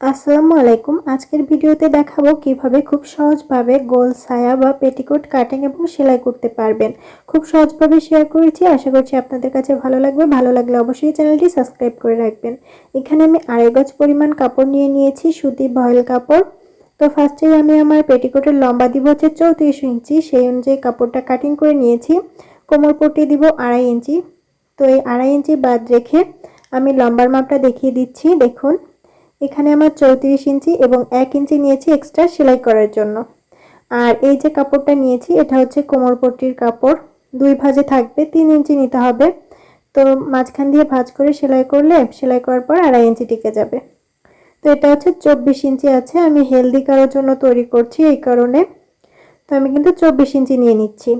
আসসালামু আলাইকুম। আজকের ভিডিওতে দেখাবো কীভাবে খুব সহজভাবে গোল সায়া বা পেটিকোট কাটিং এবং সেলাই করতে পারবেন। খুব সহজভাবে শেয়ার করেছি। আশা করছি আপনাদের কাছে ভালো লাগবে। ভালো লাগলে অবশ্যই চ্যানেলটি সাবস্ক্রাইব করে রাখবেন। এখানে আমি আড়াই গজ পরিমাণ কাপড় নিয়ে নিয়েছি, সুতি ভয়েল কাপড়। তো ফার্স্টে আমি আমার পেটিকোটের লম্বা দিব হচ্ছে চৌত্রিশ ইঞ্চি। সেই অনুযায়ী কাপড়টা কাটিং করে নিয়েছি। কোমর পট্টি দিব আড়াই ইঞ্চি। তো এই আড়াই ইঞ্চি বাদ রেখে আমি লম্বার মাপটা দেখিয়ে দিচ্ছি। দেখুন এখানে আমার চৌত্রিশ ইঞ্চি এবং এক ইঞ্চি নিয়েছি এক্সট্রা সেলাই করার জন্য। আর এই যে কাপড়টা নিয়েছি, এটা হচ্ছে কোমরপট্টির কাপড়। দুই ভাজে থাকবে, তিন ইঞ্চি নিতে হবে। তো মাঝখান দিয়ে ভাজ করে সেলাই করলে, সেলাই করার পর আড়াই ইঞ্চি টিকে যাবে। তো এটা হচ্ছে চব্বিশ ইঞ্চি আছে, আমি হেলদি কারোর জন্য তৈরি করছি এই কারণে। তো আমি কিন্তু চব্বিশ ইঞ্চি নিয়ে নিচ্ছি।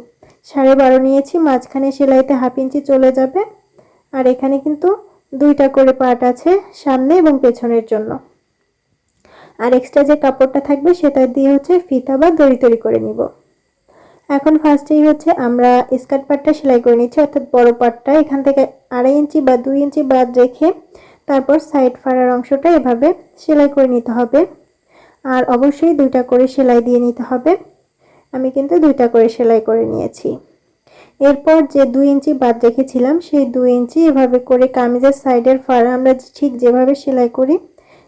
সাড়ে বারো নিয়েছি, মাঝখানে সেলাইতে হাফ ইঞ্চি চলে যাবে। আর এখানে কিন্তু দুইটা করে পার্ট আছে সামনে এবং পেছনের জন্য। আর এক্সট্রা যে কাপড়টা থাকবে সেটা দিয়ে হচ্ছে ফিতা বা দড়ি তৈরি করে নিব। এখন ফার্স্টেই হচ্ছে আমরা স্কার্ট পার্টটা সেলাই করে নিচ্ছি, অর্থাৎ বড় পার্টটা এখান থেকে আড়াই ইঞ্চি বা দুই ইঞ্চি বাদ রেখে তারপর সাইড ফাড়ার অংশটা এভাবে সেলাই করে নিতে হবে। আর অবশ্যই দুইটা করে সেলাই দিয়ে নিতে হবে। আমি কিন্তু দুইটা করে সেলাই করে নিয়েছি। এরপর যে দুই ইঞ্চি বাদ রেখেছিলাম, সেই দুই ইঞ্চি এভাবে করে কামিজের সাইডের ফাড়া আমরা ঠিক যেভাবে সেলাই করি,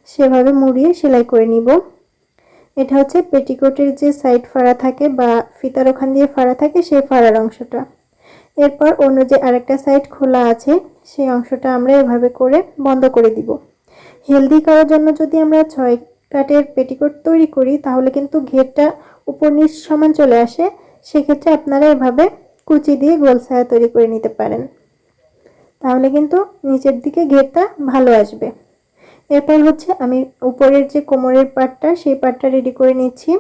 সেভাবে মুড়িয়ে সেলাই করে নিব। এটা হচ্ছে পেটিকোটের যে সাইড ফাড়া থাকে বা ফিতার ওখান দিয়ে ফাড়া থাকে, সেই ফাড়ার অংশটা। এরপর অন্য যে আরেকটা সাইড খোলা আছে, সেই অংশটা আমরা এভাবে করে বন্ধ করে দিব। হেলদি করার জন্য যদি আমরা ছয় কাটের পেটিকোট তৈরি করি, তাহলে কিন্তু ঘেরটা উপর নিচ সমান চলে আসে। সেক্ষেত্রে আপনারা এভাবে কুচি দিয়ে গোল ছায়া তৈরি করে নিতে পারেন। তাহলে কিন্তু নিচের দিকে ঘেরটা ভালো আসবে। এরপর হচ্ছে আমি উপরের যে কোমরের পাটটা, সেই পাটটা রেডি করে নিচ্ছি।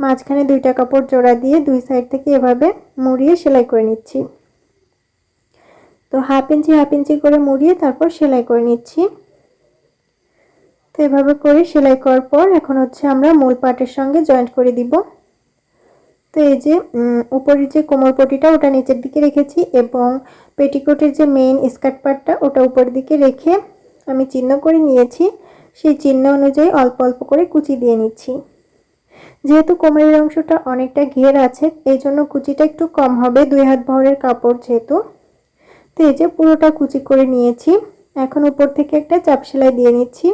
মাঝখানে দুইটা কাপড় জোড়া দিয়ে দুই সাইড থেকে এভাবে মুড়িয়ে সেলাই করে নিচ্ছি। তো হাফ ইঞ্চি হাফ ইঞ্চি করে মুড়িয়ে তারপর সেলাই করে নিচ্ছি। তো এভাবে করে সেলাই করার পর এখন হচ্ছে আমরা মূল পাটের সঙ্গে জয়েন্ট করে দিব। তো এই যে উপরের যে কোমর পটিটা ওটা নিচের দিকে রেখেছি এবং পেটিকোটের যে মেইন স্কার্ট পার্টটা ওটা উপরের দিকে রেখে আমি চিহ্ন করে নিয়েছি। সেই চিহ্ন অনুযায়ী অল্প অল্প করে কুচি দিয়ে নিচ্ছি। যেহেতু কোমরের অংশটা অনেকটা ঘের আছে, এই জন্য কুচিটা একটু কম হবে, দুই হাত ভরের কাপড় যেহেতু। তো এই যে পুরোটা কুচি করে নিয়েছি। এখন উপর থেকে একটা চাপ সেলাই দিয়ে নিচ্ছি।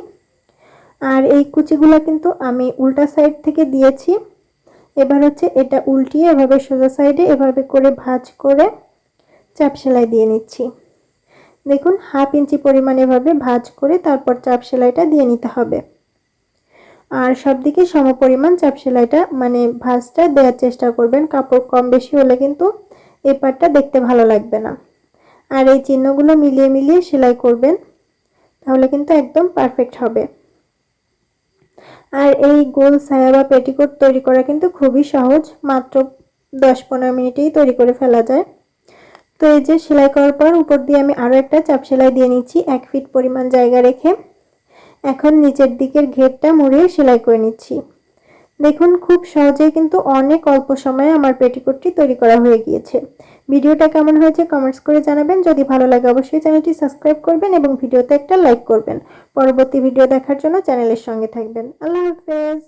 আর এই কুচিগুলো কিন্তু আমি উল্টা সাইড থেকে দিয়েছি। এবার হচ্ছে এটা উল্টিয়ে এভাবে সোজা সাইডে এভাবে করে ভাজ করে চাপ সেলাই দিয়ে নিচ্ছি। দেখুন, হাফ ইঞ্চি পরিমাণ এভাবে ভাজ করে তারপর চাপ সেলাইটা দিয়ে নিতে হবে। আর সব দিকে সম পরিমাণ চাপ সেলাইটা মানে ভাজটা দেওয়ার চেষ্টা করবেন। কাপড় কম বেশি হলে কিন্তু এই পাটটা দেখতে ভালো লাগবে না। আর এই চিহ্নগুলো মিলিয়ে মিলিয়ে সেলাই করবেন, তাহলে কিন্তু একদম পারফেক্ট হবে। আর এই গোল সায়া বা পেটিকোট তৈরি করা কিন্তু খুবই সহজ, মাত্র দশ পনেরো মিনিটেই তৈরি করে ফেলা যায়। তো এই যে সেলাই করার পর উপর দিয়ে আমি আরও একটা চাপ সেলাই দিয়ে নিচ্ছি, এক ফিট পরিমাণ জায়গা রেখে। এখন নিচের দিকের ঘেরটা মুড়িয়ে সেলাই করে নিচ্ছি। দেখুন, খুব সহজেই কিন্তু অনেক অল্প সময়ে আমার পেটিকোটটি তৈরি করা হয়ে গিয়েছে। ভিডিওটা কেমন হয়েছে কমেন্টস করে জানাবেন। যদি ভালো লাগে অবশ্যই চ্যানেলটি সাবস্ক্রাইব করবেন এবং ভিডিওতে একটা লাইক করবেন। পরবর্তী ভিডিও দেখার জন্য চ্যানেলের সঙ্গে থাকবেন। আল্লাহ হাফেজ।